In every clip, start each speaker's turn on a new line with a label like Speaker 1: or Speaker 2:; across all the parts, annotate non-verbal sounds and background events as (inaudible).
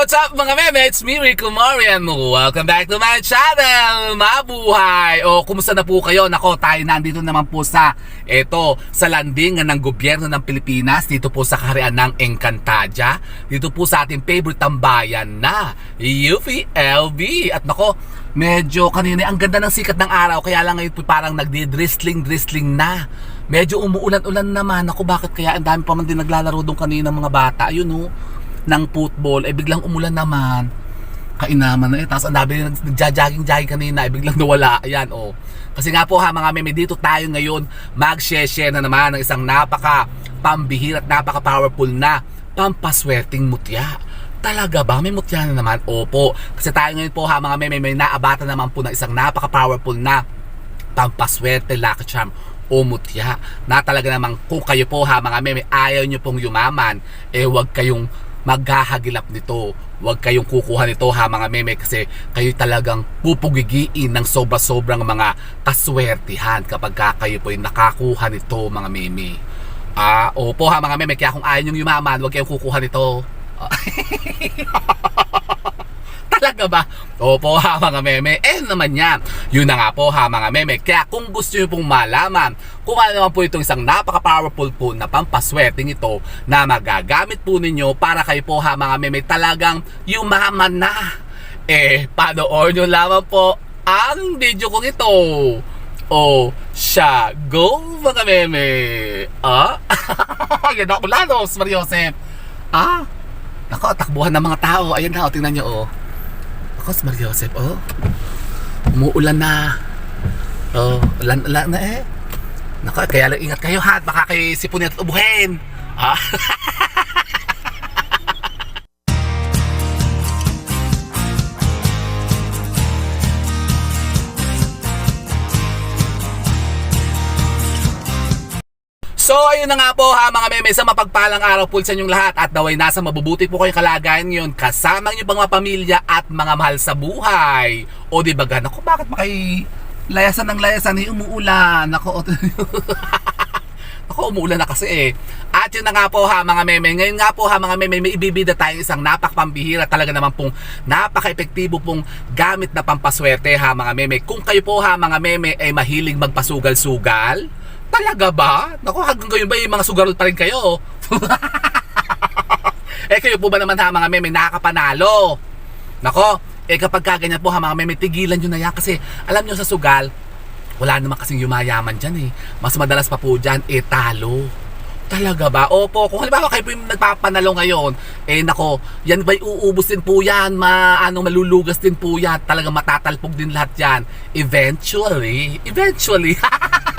Speaker 1: what's up mga meme? It's me, Rico Morian. Welcome back to my channel, Mabuhay! O, kumusta na po kayo? Nako, tayo nandito naman po sa, eto, sa landing ng gobyerno ng Pilipinas, dito po sa kaharian ng Encantadia, dito po sa ating favorite tambayan na UPLB. At nako, medyo kanina, ang ganda ng sikat ng araw, kaya lang ngayon po parang nagdi-drizzling-drizzling na. Medyo umuulan-ulan naman. Ako, bakit kaya ang dami pa man din naglalaro doon kanina mga bata? Ayun oh ng football, eh biglang umulan naman. Kainaman na eh. Tapos ang dami nag- nagja-jogging-jogging kanina, eh biglang (laughs) nawala. Ayan, oh. Kasi nga po ha, mga meme, dito tayo ngayon mag-share na naman ng isang napaka pambihir at napaka powerful na pampaswerting mutya. Talaga ba? May mutya na naman? Opo. Kasi tayo ngayon po ha, mga meme, may naabata naman po ng isang napaka powerful na pampaswerte lucky charm o mutya na talaga namang kung kayo po ha mga meme ayaw nyo pong yumaman eh wag kayong maghahagilap nito. Wag kayong kukuha nito ha mga meme kasi kayo talagang pupugigiin ng sobra-sobrang mga kaswertihan kapag ka kayo po ay nakakuha nito mga meme. Ah opo ha mga meme kaya kung ayaw nyo yumaman wag kayong kukuha nito (laughs) Talaga ba? Opo ha mga meme. Eh naman yan. Yun na nga po ha mga meme. Kaya kung gusto nyo pong malaman kung ano naman po itong isang napaka-powerful po na pampaswerteng ito na magagamit po ninyo para kayo po ha mga meme talagang yumaman na. Eh, panoorin nyo lamang po ang video kong ito. O siya, go mga meme. Ah? (laughs) Yan ako lalos, Mario Joseph. Ah? Nako, takbuhan ng mga tao. Ayan na, o, tingnan nyo, oh. Ako, si Maria Joseph, oh. Umuulan na. Oh, ulan, ulan na eh. Nako, kaya lang ingat kayo ha. Baka kayo sipunin at ubuhin. Ah. (laughs) So ayun na nga po ha mga meme sa mapagpalang araw po sa inyong lahat at daway nasa mabubuti po kayong kalagayan ngayon kasama niyo mga pamilya at mga mahal sa buhay. O di ba gan ako bakit makay layasan ng layasan ay umuulan. Ako (laughs) Ako umuulan na kasi eh. At yun na nga po ha mga meme. Ngayon nga po ha mga meme, may ibibida tayong isang napakapambihira talaga naman pong napaka-epektibo pong gamit na pampaswerte ha mga meme. Kung kayo po ha mga meme ay mahilig magpasugal-sugal, talaga ba? Naku, hanggang ngayon ba yung mga sugarol pa rin kayo? (laughs) eh kayo po ba naman ha mga meme nakakapanalo? Nako, eh kapag kaganyan po ha mga meme, tigilan nyo na yan kasi alam nyo sa sugal, wala naman kasing yumayaman dyan eh. Mas madalas pa po dyan, eh talo. Talaga ba? Opo, kung halimbawa kayo po yung nagpapanalo ngayon, eh nako, yan ba'y uubos din po yan, ma, ano, malulugas din po yan, talaga matatalpog din lahat yan. Eventually, eventually, (laughs)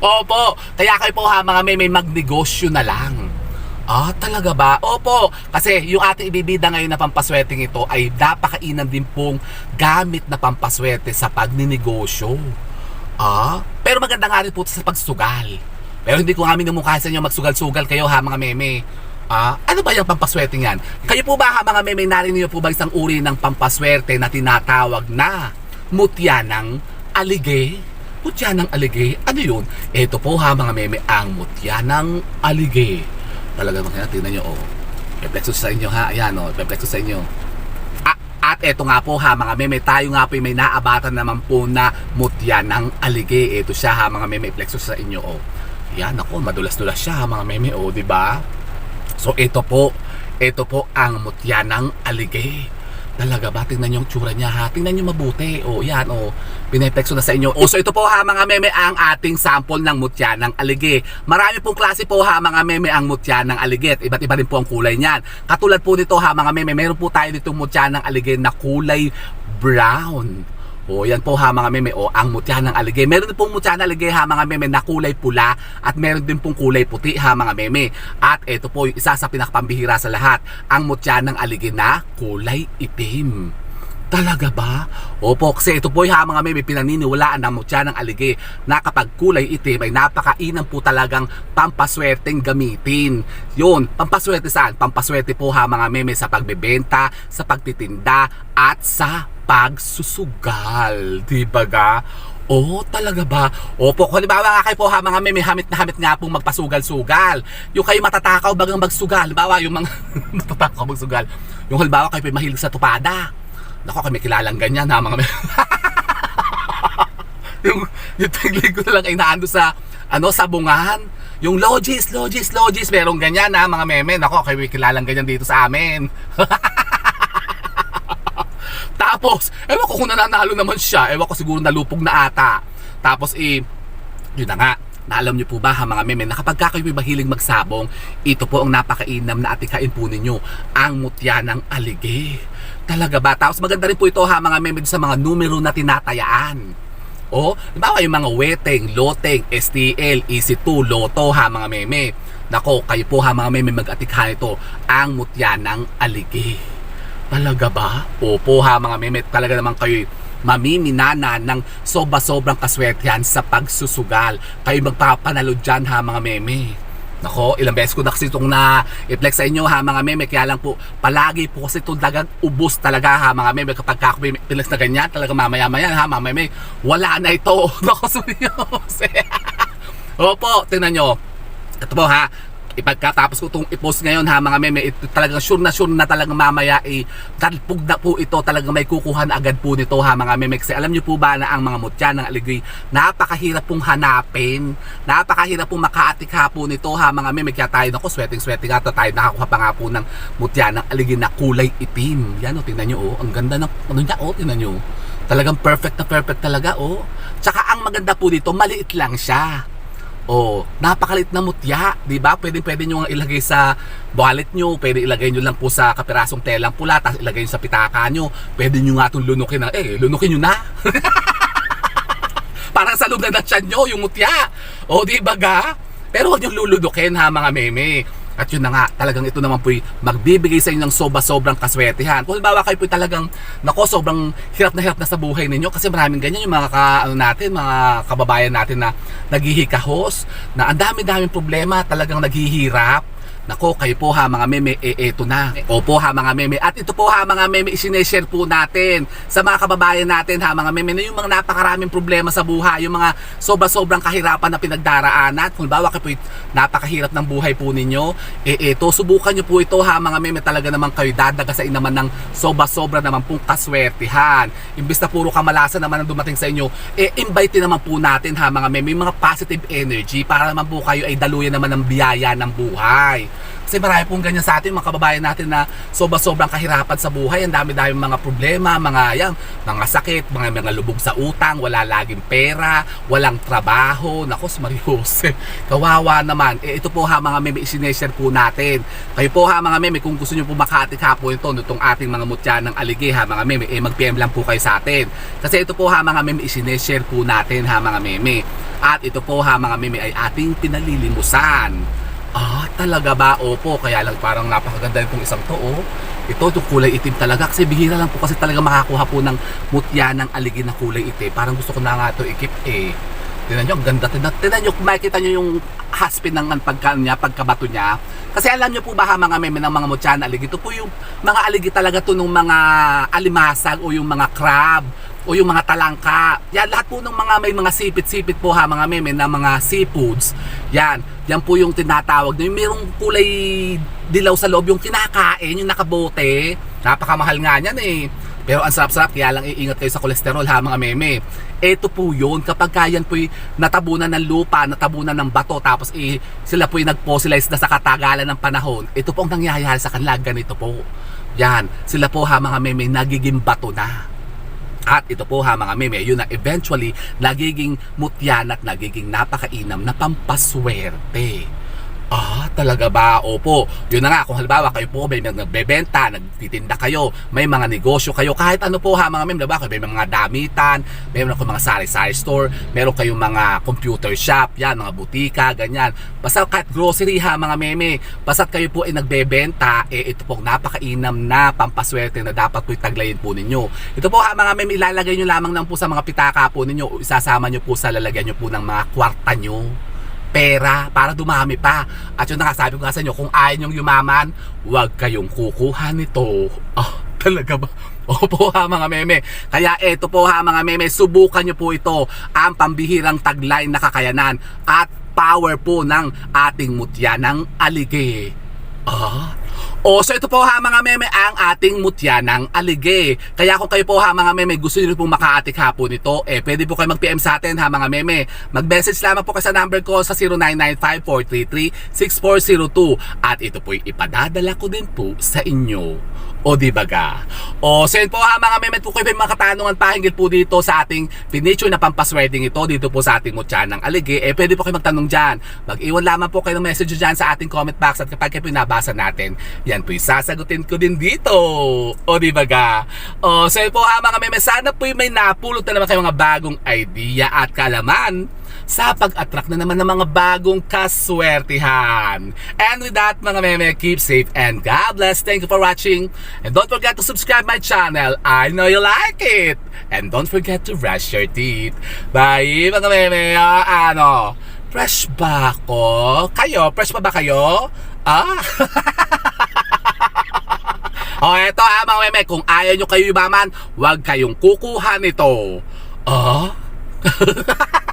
Speaker 1: Opo, kaya kayo po ha mga meme magnegosyo na lang. Ah, talaga ba? Opo, kasi yung ating ibibida ngayon na pampaswerteng ito ay napakainan din pong gamit na pampaswerte sa pagninegosyo. Ah, pero maganda nga rin po sa pagsugal. Pero hindi ko nga minumukha sa inyo magsugal-sugal kayo ha mga meme. Ah, ano ba yung pampaswerte yan? Kayo po ba ha mga meme narinig niyo po ba isang uri ng pampaswerte na tinatawag na mutya ng alige? Mutya ng alige? Ano yun? Ito po ha mga meme ang mutya ng alige. Talaga mga tingnan nyo oh. Reflexo sa inyo ha. Ayan oh, reflexo sa inyo. At eto nga po ha mga meme, tayo nga po may naabatan naman po na mutya ng alige. Ito siya ha mga meme, reflexo sa inyo oh. Yan ako, madulas-dulas siya ha mga meme oh, di ba? So ito po, ito po ang mutya ng alige. Talaga ba? Tingnan yung tsura niya ha. Tingnan nyo mabuti. O yan o. Pinepexo na sa inyo. O so ito po ha mga meme ang ating sample ng mutya ng alige. Marami pong klase po ha mga meme ang mutya ng alige. At iba't iba rin po ang kulay niyan. Katulad po nito ha mga meme. Meron po tayo ditong mutya ng alige na kulay brown. O yan po ha mga meme o ang mutya ng alige. Meron din pong mutya ng alige ha mga meme na kulay pula at meron din pong kulay puti ha mga meme. At ito po yung isa sa pinakapambihira sa lahat, ang mutya ng alige na kulay itim. Talaga ba? Opo, kasi ito po ha, mga meme, pinaniniwalaan ng mutya ng alige na kapag kulay itim ay napakainam po talagang pampaswerteng gamitin. Yun, pampaswerte saan? Pampaswerte po ha mga meme sa pagbebenta, sa pagtitinda, at sa pagsusugal. Di ba ga? Oh, talaga ba? Opo, kung halimbawa kayo po ha, mga may, hamit na hamit nga pong magpasugal-sugal. Yung kayo matatakaw bagang magsugal. Halimbawa, yung mga (laughs) matatakaw magsugal. Yung halimbawa kayo po mahilig sa tupada. Nako, kami kilalang ganyan ha, mga may... (laughs) yung, yung tiglig ko lang ay naando sa, ano, sabungan. Yung logis, logis, logis. Merong ganyan ha, mga meme. Nako, kayo kilalang ganyan dito sa amin. (laughs) Tapos, ewan ko kung nananalo naman siya. Ewan ko siguro nalupog na ata. Tapos, eh, yun na nga. Naalam niyo po ba ha mga meme na kapag ka kayo mahilig magsabong, ito po ang napakainam na atikain po ninyo, ang mutya ng aligi. Talaga ba? Tapos maganda rin po ito ha mga meme sa mga numero na tinatayaan. O, halimbawa yung mga weteng, loteng, STL, EC2, loto ha mga meme. Nako, kayo po ha mga meme mag-atikhan ito, ang mutya ng aligi. Talaga ba? Opo ha mga meme, talaga naman kayo mamiminana ng sobra-sobrang kaswertihan sa pagsusugal. Kayo magpapanalo dyan ha mga meme. Nako, ilang beses ko na kasi itong na i-flex sa inyo ha mga meme. Kaya lang po, palagi po kasi itong dagang ubos talaga ha mga meme. Kapag ako flex na ganyan, talaga mamaya-maya ha mga meme. Wala na ito. (laughs) Nako, seryoso. (laughs) Opo, tingnan nyo. Ito po ha, ipagkatapos ko itong i-post ngayon ha mga meme, ito talagang sure na sure na talagang mamaya eh, talpog na po ito. Talagang may kukuha na agad po nito ha mga meme. Kasi alam nyo po ba na ang mga mutya ng aligay napakahirap pong hanapin. Napakahirap pong makaatikha po nito ha mga meme. Kaya tayo nako sweating sweating ata tayo nakakuha pa nga po ng mutya ng aligay na kulay itim. Yan o tingnan nyo oh. Ang ganda ng ano niya oh tingnan nyo talagang perfect na perfect talaga oh. Tsaka ang maganda po dito maliit lang siya Oh, napakalit na mutya, 'di ba? Pwede pwede niyo nga ilagay sa wallet niyo, pwede ilagay niyo lang po sa kapirasong telang pula, tapos ilagay niyo sa pitaka niyo. Pwede niyo nga itong lunukin na, eh, lunukin niyo na. (laughs) Parang sa loob na tiyan niyo, yung mutya. Oh, 'di ba ga? Pero huwag niyo ha mga meme. At yun na nga, talagang ito naman po'y magbibigay sa inyo ng soba-sobrang kaswertihan. Kung halimbawa kayo po'y talagang, nako, sobrang hirap na hirap na sa buhay ninyo kasi maraming ganyan yung mga ka, ano natin, mga kababayan natin na naghihikahos, na ang dami-daming problema, talagang naghihirap. Nako, kayo po ha mga meme, eh eto na. Opo ha mga meme. At ito po ha mga meme, isineshare po natin sa mga kababayan natin ha mga meme na yung mga napakaraming problema sa buhay, yung mga sobra-sobrang kahirapan na pinagdaraanan. Kung bawa kayo po napakahirap ng buhay po ninyo, eh eto, subukan nyo po ito ha mga meme, talaga naman kayo dadagasain naman ng sobra-sobra naman pong kaswertihan. Imbis na puro kamalasan naman ang dumating sa inyo, eh invite naman po natin ha mga meme, yung mga positive energy para naman po kayo ay daluyan naman ng biyaya ng buhay. Kasi marami pong ganyan sa atin, mga kababayan natin na sobra-sobrang kahirapan sa buhay. Ang dami-dami mga problema, mga yan, mga sakit, mga mga lubog sa utang, wala laging pera, walang trabaho. Nako, Marios, (laughs) kawawa naman. Eh, ito po ha, mga meme, isineshare po natin. Kayo po ha, mga meme, kung gusto nyo po makatikha po ito, itong ating mga mutya ng aligi ha, mga meme, eh, mag-PM lang po kayo sa atin. Kasi ito po ha, mga meme, isineshare po natin ha, mga meme. At ito po ha, mga meme, ay ating pinalilimusan. Talaga ba? Opo, kaya lang parang napakaganda itong isang to, oh. Ito, itong kulay itim talaga. Kasi bihira lang po kasi talaga makakuha po ng mutya ng aligi na kulay itim. Parang gusto ko na nga ito ikip eh. Tingnan nyo, ang ganda. Tingnan, tingnan nyo, makikita nyo yung haspin ng pagka niya, pagkabato niya. Kasi alam nyo po ba ha, mga meme ng mga mutya na aligi? Ito po yung mga aligi talaga to ng mga alimasag o yung mga crab o yung mga talangka. Yan, lahat po ng mga may mga sipit-sipit po ha, mga meme na mga seafoods. Yan, yan po yung tinatawag na yung merong kulay dilaw sa loob, yung kinakain, yung nakabote. Napakamahal nga niyan eh. Pero ang sarap-sarap, kaya lang iingat kayo sa kolesterol ha mga meme. Ito po yun, kapag kayan po'y natabunan ng lupa, natabunan ng bato, tapos eh, sila po'y nag-fossilize na sa katagalan ng panahon, ito po ang nangyayari sa kanila, ganito po. Yan, sila po ha mga meme, nagiging bato na. At ito po ha mga meme, yun na eventually nagiging mutyan at nagiging napakainam na pampaswerte. Ah, talaga ba? Opo. Yun na nga, kung halimbawa kayo po may nagbebenta, nagtitinda kayo, may mga negosyo kayo, kahit ano po ha mga meme, diba? May mga damitan, meron ako mga sari-sari store, meron kayong mga computer shop, yan, mga butika, ganyan. Basta kahit grocery ha mga meme, basta kayo po ay nagbebenta, eh ito po napakainam na pampaswerte na dapat po itaglayin po ninyo. Ito po ha mga meme, ilalagay nyo lamang lang po sa mga pitaka po ninyo, isasama nyo po sa lalagyan nyo po ng mga kwarta nyo pera para dumami pa. At yung nakasabi ko nga sa inyo, kung ayaw nyong yumaman, huwag kayong kukuha nito. Ah, talaga ba? (laughs) Opo ha mga meme. Kaya eto po ha mga meme, subukan nyo po ito ang pambihirang tagline na kakayanan at power po ng ating mutya ng alige. Ah? O, so ito po ha mga meme ang ating mutya ng alige. Kaya kung kayo po ha mga meme gusto niyo pong makaatik hapon nito, eh pwede po kayo mag-PM sa atin ha mga meme. Mag-message lamang po kayo sa number ko sa 0995-433-6402 at ito po ipadadala ko din po sa inyo. O di baga? O so po ha mga meme kung kayo may mga katanungan pa po dito sa ating pinicture na pampaswerding ito dito po sa ating mutya ng alige, eh pwede po kayo magtanong dyan. Mag-iwan lamang po kayo ng message dyan sa ating comment box at kapag kayo pinabasa natin, yan po sasagutin ko din dito. O di ba ga? O so po ha mga meme, sana po may napulot na naman kayo mga bagong idea at kalaman sa pag-attract na naman ng mga bagong kaswertihan. And with that mga meme, keep safe and God bless. Thank you for watching. And don't forget to subscribe my channel. I know you like it. And don't forget to brush your teeth. Bye mga meme. Ah, ano? Fresh ba ako? Kayo? Fresh pa ba kayo? Ah? (laughs) O eto ha mga meme, kung ayaw nyo kayo yumaman, huwag kayong kukuha nito. Ah? (laughs)